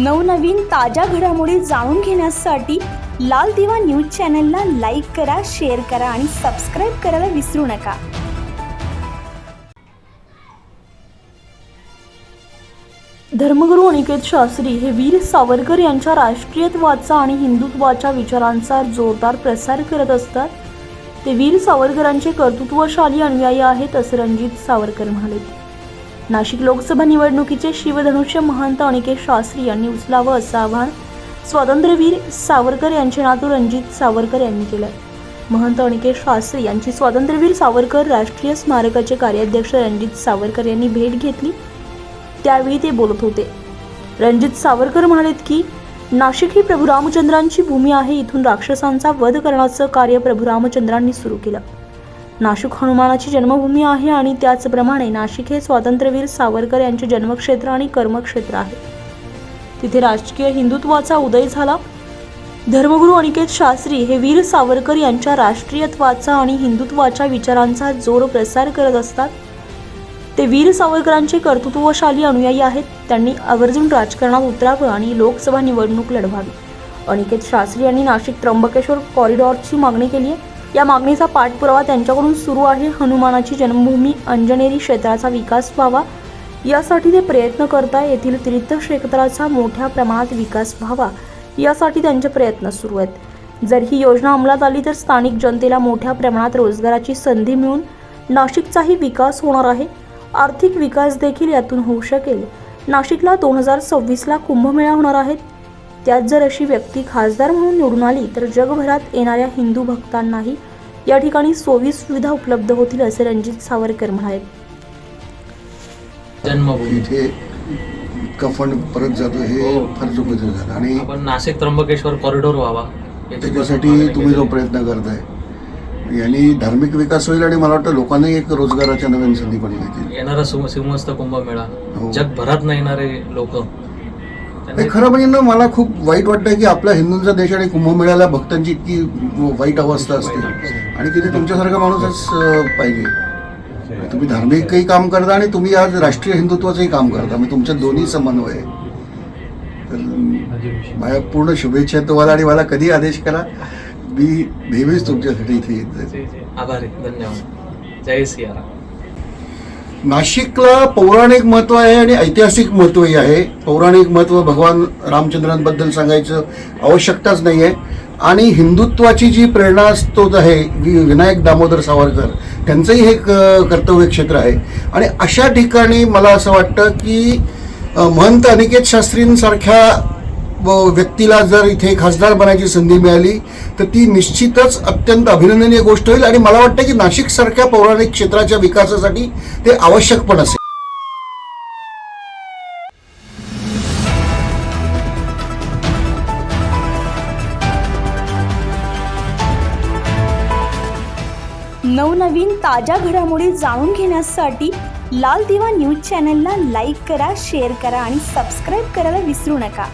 नवनवीन ताज्या घडामोडी जाणून घेण्यासाठी लाल दिवा न्यूज चॅनलला लाईक करा शेअर करा आणि सबस्क्राईब करायला विसरू नका. धर्मगुरू अनिकेत शास्त्री हे वीर सावरकर यांच्या राष्ट्रीयत्वाचा आणि हिंदुत्वाच्या विचारांचा जोरदार प्रसार करत असतात. ते वीर सावरकरांचे कर्तृत्वशाली अनुयायी आहेत असं रणजित सावरकर म्हणाले. नाशिक लोकसभा निवडणुकीचे शिवधनुष्य महंत अनिकेत शास्त्री यांनी उचलावं असं आव्हान स्वातंत्र्यवीर सावरकर यांचे नातू रणजित सावरकर यांनी केलं महंत अनिकेत शास्त्री यांची स्वातंत्र्यवीर सावरकर राष्ट्रीय स्मारकाचे कार्याध्यक्ष रणजित सावरकर यांनी भेट घेतली. त्यावेळी ते बोलत होते. रणजित सावरकर म्हणालेत की नाशिक ही प्रभू रामचंद्रांची भूमी आहे इथून राक्षसांचा वध करण्याचं कार्य प्रभू रामचंद्रांनी सुरू केलं. नाशिक हनुमानाची जन्मभूमी आहे आणि त्याचप्रमाणे नाशिक हे स्वातंत्र्यवीर सावरकर यांचे जन्मक्षेत्र आणि कर्मक्षेत्र आहे. तिथे राजकीय हिंदुत्वाचा उदय झाला. धर्मगुरू अनिकेत शास्त्री हे वीर सावरकर यांच्या राष्ट्रीयत्वाचा आणि हिंदुत्वाच्या विचारांचा जोर प्रसार करत असतात. ते वीर सावरकरांचे कर्तृत्वशाली अनुयायी आहेत. त्यांनी आवर्जून राजकारणात उतरावं आणि लोकसभा निवडणूक लढवावी. अनिकेत शास्त्री यांनी नाशिक त्र्यंबकेश्वर कॉरिडॉरची मागणी केली आहे. या मागणीचा पाठपुरावा त्यांच्याकडून सुरू आहे. हनुमानाची जन्मभूमी अंजनेरी क्षेत्राचा विकास व्हावा. यासाठी ते प्रयत्न करता येथील तीर्थक्षेत्राचा मोठ्या प्रमाणात विकास व्हावा. यासाठी त्यांचे प्रयत्न सुरू आहेत. जर ही योजना अंमलात आली तर स्थानिक जनतेला मोठ्या प्रमाणात रोजगाराची संधी मिळून नाशिकचाही विकास होणार आहे. आर्थिक विकास देखील यातून होऊ शकेल. नाशिकला दोन हजार सव्वीसला कुंभमेळा होणार आहेत त्यात जर अशी व्यक्ती खासदार म्हणून निवडून आली तर जगभरात येणाऱ्या हिंदू भक्तांनाही या ठिकाणी सोयी सुविधा उपलब्ध होतील असे रणजित सावरकर म्हणाले. जन्मभूमी. इथे इतका फंड परत जातो हे हो. फार चुकीचं झालं. आणि आपण नाशिक त्र्यंबकेश्वर कॉरिडॉर व्हावा. याची त्याच्यासाठी तुम्ही जो. प्रयत्न करताय यांनी धार्मिक विकास होईल आणि मला वाटतं लोकांनाही एक रोजगाराच्या नवीन संधी पण मिळतील. येणारा सिंहस्थ कुंभमेळा. हो. जगभरात न येणारे लोक. नाही, खरं म्हणजे ना मला खूप वाईट वाटतं की आपल्या हिंदूंचा देश आणि कुंभमेळ्याला भक्तांची इतकी वाईट अवस्था असते. आणि तिथे तुमच्यासारखा माणूसच पाहिजे. तुम्ही धार्मिकही काम करता आणि तुम्ही आज राष्ट्रीय हिंदुत्वाचंही काम करता. म्हणजे तुमच्या दोन्ही समन्वय. आहे. तर माझ्या पूर्ण शुभेच्छा तुम्हाला आणि मला कधी आदेश करा. मी नेहमीच तुमच्यासाठी इथे येत आभारी. धन्यवाद. जय सियाराम. नाशिकला पौराणिक महत्त्व आहे आणि ऐतिहासिक महत्वही आहे. पौराणिक महत्त्व भगवान रामचंद्रांबद्दल सांगायचं आवश्यकताच नाही आहे आणि हिंदुत्वाची जी प्रेरणास्त्रोत आहे वि- विनायक दामोदर सावरकर त्यांचंही हे कर्तव्य क्षेत्र आहे. आणि अशा ठिकाणी मला असं वाटतं की महंत अनिकेत शास्त्रींसारख्या व्यक्तीला जर इथे खासदार बनायची संधी मिळाली तर ती निश्चितच अत्यंत अभिनंदनीय गोष्ट होईल आणि मला वाटतं की नाशिकसारख्या पौराणिक क्षेत्राच्या विकासासाठी ते आवश्यक पण असेल. नवनवीन ताज्या घडामोडी जाणून घेण्यासाठी लाल दिवा न्यूज चॅनलला लाईक करा शेअर करा आणि सबस्क्राईब करायला विसरू नका.